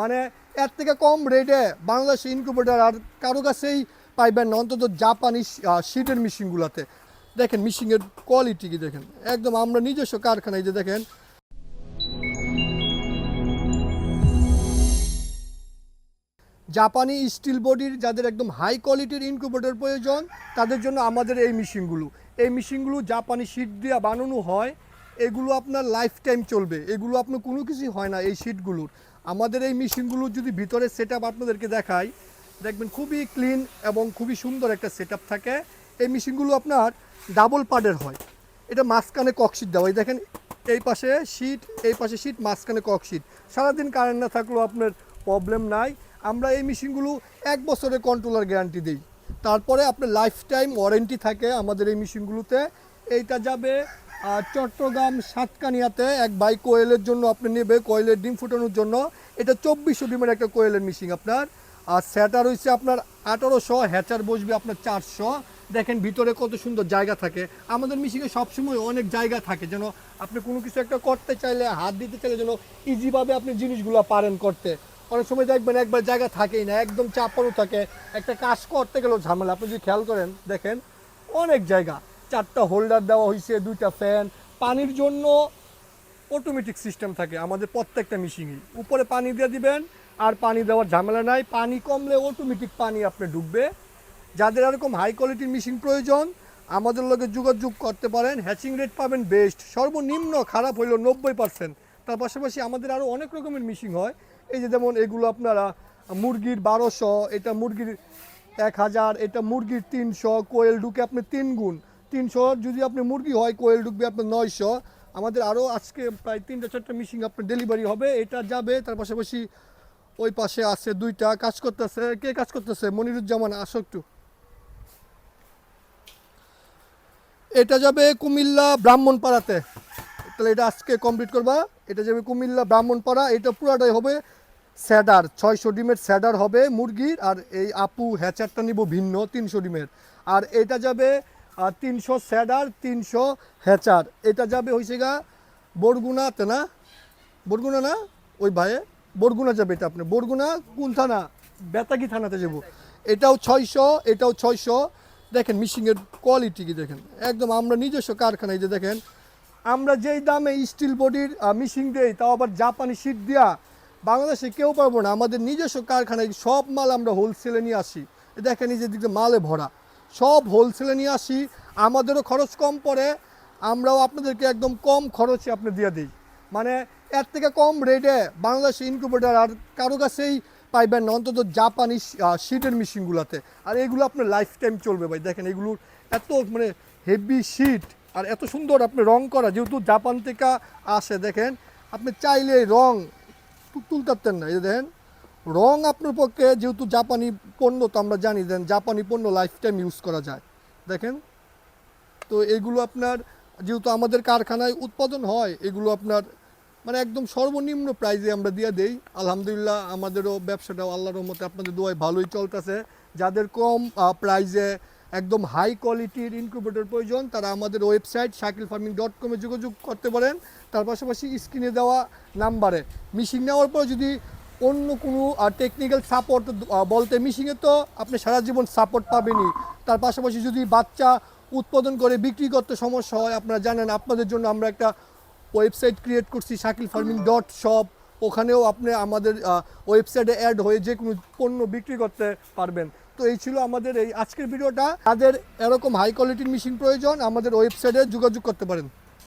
মানে এর থেকে কম রেটে বাংলাদেশ ইনকিউবেটার আর কারও কাছেই পাইবেন না, অন্তত জাপানি শিটের মেশিনগুলোতে দেখেন মেশিনের কোয়ালিটি কি দেখেন? একদম আমরা নিজস্ব কারখানায় যে দেখেন। জাপানি স্টিল বডির যাদের একদম হাই কোয়ালিটির ইনকিউবেটর প্রয়োজন, তাদের জন্য আমাদের এই মেশিনগুলো এই মেশিনগুলো জাপানি শীট দিয়ে বানানো হয়, এগুলো আপনার লাইফ টাইম চলবে। এগুলো আপনার কোনো কিছুই হয় না এই শীটগুলোর আমাদের এই মেশিনগুলোর যদি ভিতরে সেট আপনাদেরকে দেখাই, দেখবেন খুবই ক্লিন এবং খুবই সুন্দর একটা সেট থাকে। এই মেশিনগুলো আপনার ডাবল পার্ডের হয়। এটা মাঝখানে ককশিট দেওয়া। দেখেন, এই পাশে শীট এই পাশে শীট মাঝখানে ককশিট সারাদিন কারেন্ট না থাকলেও আপনার প্রবলেম নাই। আমরা এই মেশিনগুলো এক বছরের কন্ট্রোলার গ্যারান্টি দিই। তারপরে আপনার লাইফ টাইম ওয়ারেন্টি থাকে আমাদের এই মেশিনগুলোতে। এইটা যাবে চট্টগ্রাম সাতকানিয়াতে এক বাই কোয়েলের জন্য আপনি নেবে, কোয়েলের ডিম ফুটানোর জন্য। এটা চব্বিশশো ডিমের একটা কোয়েলের মিশিং আপনার। আর স্যাটার হচ্ছে আপনার আঠারোশো, হ্যাচার বসবে আপনার চারশো। দেখেন ভিতরে কত সুন্দর জায়গা থাকে। আমাদের মিশিংয়ে সবসময় অনেক জায়গা থাকে যেন আপনি কোনো কিছু একটা করতে চাইলে, হাত দিতে চাইলে যেন ইজিভাবে আপনি জিনিসগুলো পারেন করতে। অনেক সময় দেখবেন একবার জায়গা থাকেই না, একদম চাপানো থাকে। একটা কাজ করতে গেলেও ঝামেলা। আপনি যদি খেয়াল করেন, দেখেন অনেক জায়গা। চারটা হোল্ডার দেওয়া হয়েছে দুইটা ফ্যান পানির জন্য অটোমেটিক সিস্টেম থাকে, আমাদের প্রত্যেকটা মেশিনই উপরে পানি দিয়ে দিবেন, আর পানি দেওয়ার ঝামেলা নাই। পানি কমলে অটোমেটিক পানি আপনি ডুববে। যাদের এরকম হাই কোয়ালিটির মেশিন প্রয়োজন, আমাদের লগে যোগাযোগ করতে পারেন। হ্যাচিং রেট পাবেন বেস্ট সর্বনিম্ন খারাপ হইল নব্বই পার্সেন্ট তার পাশাপাশি আমাদের আরও অনেক রকমের মেশিন হয়। এই যে যেমন এগুলো আপনারা, মুরগির বারোশো, এটা মুরগির এক হাজার, এটা মুরগির তিনশো, কোয়েল ঢুকে আপনি তিন গুণ। তিনশো, যদি আপনি মুরগি হয়, কোয়েল ঢুকবে আপনার নয়শো। আমাদের আরও আজকে প্রায় তিনটা, চারটা মেশিন আপনার ডেলিভারি হবে। এটা যাবে, তার পাশাপাশি ওই পাশে আছে দুইটা কাজ করতেছে। কে কাজ করতেছে? মনিরুজ্জামান, আসো একটু। এটা যাবে কুমিল্লা ব্রাহ্মণপাড়াতে। তাহলে এটা আজকে কমপ্লিট করবা। এটা যাবে কুমিল্লা ব্রাহ্মণপাড়া। এটা পুরাটাই হবে স্যাডার ছয়শো ডিমের স্যাডার হবে মুরগির। আর এই আপু হ্যাচারটা নিব ভিন্ন, তিনশো ডিমের। আর এটা যাবে তিনশো স্যাডার তিনশো হ্যাচার এটা যাবে হয়েছে গা বরগুনাতে না? বরগুনা না? ওই ভাইয়ে, বরগুনা যাবে এটা আপনি। বরগুনা কোন থানা বেতাগি থানাতে যাব। এটাও ছয়শো এটাও ছয়শো। দেখেন মিশিংয়ের কোয়ালিটি কি দেখেন? একদম আমরা নিজস্ব কারখানায় যে দেখেন, আমরা যেই দামে স্টিল বডির মিশিং দেই, তাও আবার জাপানি শীট দেওয়া বাংলাদেশে কেউ পারব না, আমাদের নিজস্ব কারখানায় সব মাল আমরা হোলসেলে নিয়ে আসি। দেখেন, এই যে দিকে মালে ভরা। সব হোলসেলে নিয়ে আসি, আমাদেরও খরচ কম পড়ে, আমরাও আপনাদেরকে একদম কম খরচে আপনি দিয়ে দিই। মানে এর থেকে কম রেটে বাংলাদেশ ইনকিউবেটার আর কারও কাছেই পাইবেন না, অন্তত জাপানি শিটের মেশিনগুলোতে আর এগুলো আপনার লাইফ টাইম চলবে ভাই, দেখেন এগুলোর এত মানে হেভি শিট আর এত সুন্দর আপনি রং করা, যেহেতু জাপান থেকে আসে, দেখেন। আপনি চাইলে রং তুলতে পারতেন না, এই দেখেন। রং আপনার পক্ষে, যেহেতু জাপানি পণ্য তো আমরা জানি দেন জাপানি পণ্য লাইফ টাইম ইউজ করা যায়। দেখেন? তো এগুলো আপনার, যেহেতু আমাদের কারখানায় উৎপাদন হয়, এগুলো আপনার মানে একদম সর্বনিম্ন প্রাইজে আমরা দিয়ে দেই। আলহামদুলিল্লাহ, আমাদেরও ব্যবসাটাও আল্লাহর রহমতে আপনাদের দোয়ায় ভালোই চলতেছে। যাদের কম প্রাইজে একদম হাই কোয়ালিটির ইনকিউবেটর প্রয়োজন, তারা আমাদের ওয়েবসাইট শাকিল ফার্মিং ডট কমে যোগাযোগ করতে পারেন। তার পাশাপাশি স্ক্রিনে দেওয়া নাম্বারে মিশিং নেওয়ার পর যদি অন্য কোনো টেকনিক্যাল সাপোর্ট বলতে মিশিংয়ে তো আপনি সারা জীবন সাপোর্ট পাবেনই। তার পাশাপাশি যদি বাচ্চা উৎপাদন করে, বিক্রি করতে সমস্যা হয়, আপনারা জানেন, আপনাদের জন্য আমরা একটা ওয়েবসাইট ক্রিয়েট করছি, শাকিল ফার্মিং ডট শপ। ওখানেও আপনি আমাদের ওয়েবসাইটে অ্যাড হয়ে যে কোনো পণ্য বিক্রি করতে পারবেন। তো এই ছিল আমাদের এই আজকের ভিডিওটা। তাদের এরকম হাই কোয়ালিটির মেশিন প্রয়োজন, আমাদের ওয়েবসাইটে যোগাযোগ করতে পারেন।